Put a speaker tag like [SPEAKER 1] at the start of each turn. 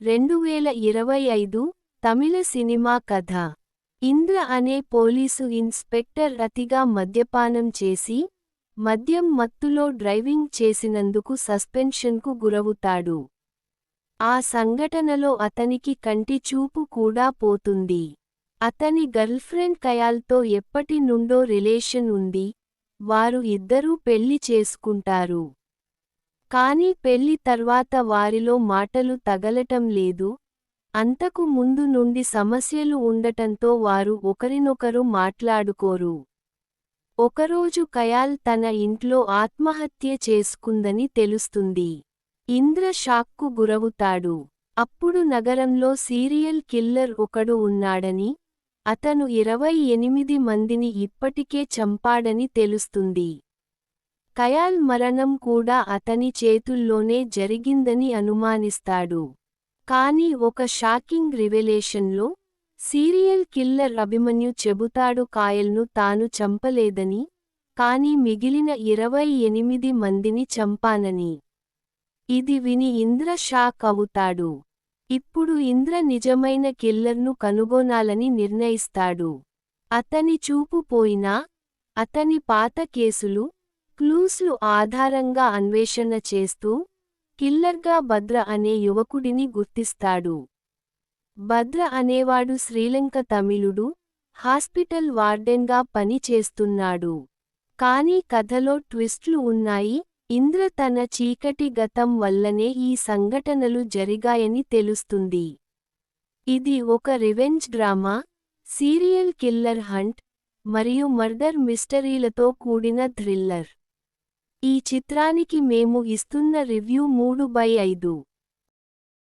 [SPEAKER 1] రెండువేల ఇరవై ఐదు తమిళ సినిమా కథ. ఇంద్ర అనే పోలీసు ఇన్స్పెక్టర్ అతిగా మద్యపానం చేసి మద్యం మత్తులో డ్రైవింగ్ చేసినందుకు సస్పెన్షన్కు గురవుతాడు. ఆ సంఘటనలో అతనికి కంటి చూపు కూడా పోతుంది. అతని గర్ల్ఫ్రెండ్ కయాల్తో ఎప్పటి నుండో రిలేషన్ ఉంది. వారు ఇద్దరూ పెళ్ళి చేసుకుంటారు. కాని పెళ్ళి తర్వాత వారిలో మాటలు తగలటం లేదు. అంతకు ముందు నుండి సమస్యలు ఉండటంతో వారు ఒకరినొకరు మాట్లాడుకోరు. ఒకరోజు కయాల్ తన ఇంట్లో ఆత్మహత్య చేసుకుందని తెలుస్తుంది. ఇంద్ర షాక్కు గురవుతాడు. అప్పుడు నగరంలో సీరియల్ కిల్లర్ ఒకడు ఉన్నాడని అతను ఇరవై ఎనిమిది మందిని ఇప్పటికే చంపాడని తెలుస్తుంది. కయాల్ మరణం కూడా అతని చేతుల్లోనే జరిగిందని అనుమానిస్తాడు. కాని ఒక షాకింగ్ రివెలేషన్లో సీరియల్ కిల్లర్ అభిమన్యు చెబుతాడు కాయల్ను తాను చంపలేదని కాని మిగిలిన ఇరవై ఎనిమిది మందిని చంపానని. ఇది విని ఇంద్ర షాక్ అవుతాడు. ఇప్పుడు ఇంద్ర నిజమైన కిల్లర్ను కనుగొనాలని నిర్ణయిస్తాడు. అతని చూపు పోయినా అతని పాత కేసులు క్లూస్లు ఆధారంగా అన్వేషణ చేస్తూ కిల్లర్గా భద్ర అనే యువకుడిని గుర్తిస్తాడు. భద్ర అనేవాడు శ్రీలంక తమిళుడు హాస్పిటల్ వార్డెన్గా పని చేస్తున్నాడు. కానీ కథలో ట్విస్ట్లు ఉన్నాయి. ఇంద్ర తన చీకటి గతం వల్లనే ఈ సంఘటనలు జరిగాయని తెలుస్తుంది. ఇది ఒక revenge drama serial killer hunt మరియు మర్డర్ మిస్టరీలతో కూడిన థ్రిల్లర్. ఈ చిత్రానికి మేము ఇస్తున్న రివ్యూ మూడు బై ఐదు.